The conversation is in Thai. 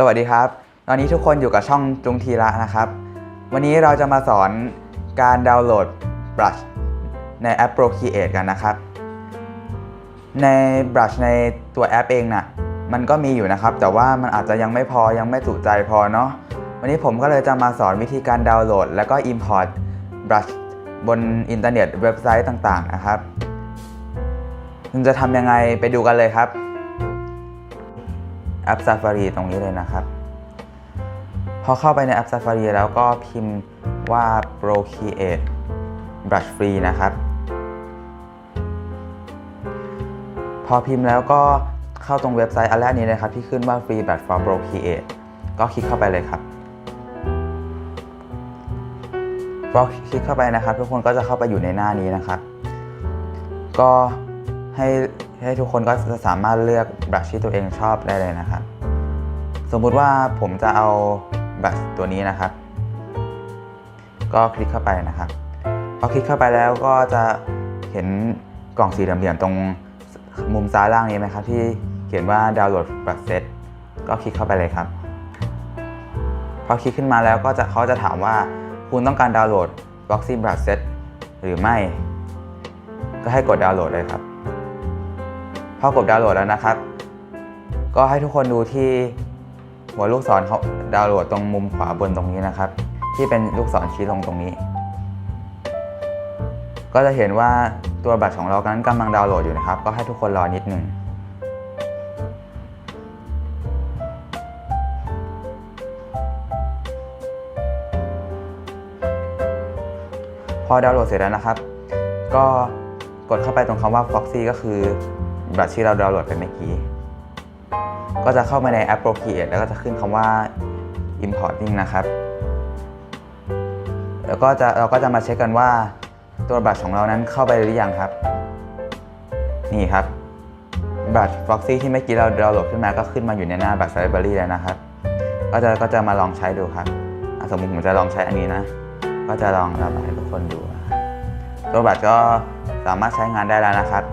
สวัสดีครับ ตอนนี้ทุกคนอยู่กับช่องจุงทีละนะครับ วันนี้เราจะมาสอนการดาวน์โหลด Brush ในแอป Procreate กันนะครับ ใน Brush ในตัวแอปเองน่ะมันก็มีอยู่นะครับ แต่ว่ามันอาจจะยังไม่พอยังไม่จุใจพอเนาะวันนี้ผมก็เลยจะมาสอนวิธีการดาวน์โหลด แล้วก็ Import Brush บนอินเทอร์เน็ตเว็บไซต์ต่างๆนะครับ มันจะทำยังไงไปดูกันเลยครับ แอป Safari ตรงนี้เลยนะครับ พอเข้าไปในแอป Safari แล้วก็พิมพ์ว่า Procreate Brush Free นะครับ พอพิมพ์แล้วก็เข้าตรงเว็บไซต์อันแรกนี้เลยครับ ที่ขึ้นว่า Free Brush for Procreate ก็คลิกเข้าไปเลยครับพอคลิกเข้าไปนะครับ ทุกคนก็จะเข้าไปอยู่ในหน้านี้นะครับ ก็ ให้ให้ทุกคนก็จะสามารถเลือกบรัชที่ตัวเองชอบได้เลยนะครับ สมมุติว่าผมจะเอาบรัชตัวนี้นะครับ ก็คลิกเข้าไปนะครับพอคลิกเข้าไปแล้วก็จะเห็นกล่องสี่เหลี่ยมๆตรงมุมซ้ายล่างนี้ไหมครับ ที่เขียนว่าดาวน์โหลดบรัชเซตก็คลิกเข้าไปเลยครับ พอคลิกขึ้นมาแล้วก็จะเขาจะถามว่าคุณต้องการดาวน์โหลด Boxy Brush Set หรือไม่ ก็ให้กดดาวน์โหลดเลยครับ พอกดดาวน์โหลดแล้วนะครับ ก็ให้ทุกคนดูที่หัวลูกศรเขาดาวน์โหลดตรงมุมขวาบนตรงนี้นะครับ ที่เป็นลูกศรชี้ลงตรงนี้ ก็จะเห็นว่าตัวบัตรของเรานั้นกำลังดาวน์โหลดอยู่นะครับ ก็ให้ทุกคนรอนิดหนึ่งพอดาวน์โหลดเสร็จแล้วนะครับ ก็กดเข้าไปตรงคำว่า Foxy ก็คือ บัตรที่เราดาวน์โหลดไปเมื่อกี้ ก็จะเข้ามาในแอป Procreate แล้วก็จะขึ้นคำว่า Importing นะครับ แล้วก็จะเราก็จะมาเช็คกันว่าตัวบัตรของเรานั้นเข้าไปหรือยังครับ นี่ครับ บัตร Foxy ที่เมื่อกี้เราดาวน์โหลดขึ้นมาก็ขึ้นมาอยู่ในหน้าบัตร Library แล้วนะครับ ก็จะก็จะมาลองใช้ดูครับ สมมติผมจะลองใช้อันนี้นะ ก็จะลองระบายให้ทุกคนดู ตัวบัตรก็สามารถใช้งานได้แล้วนะครับ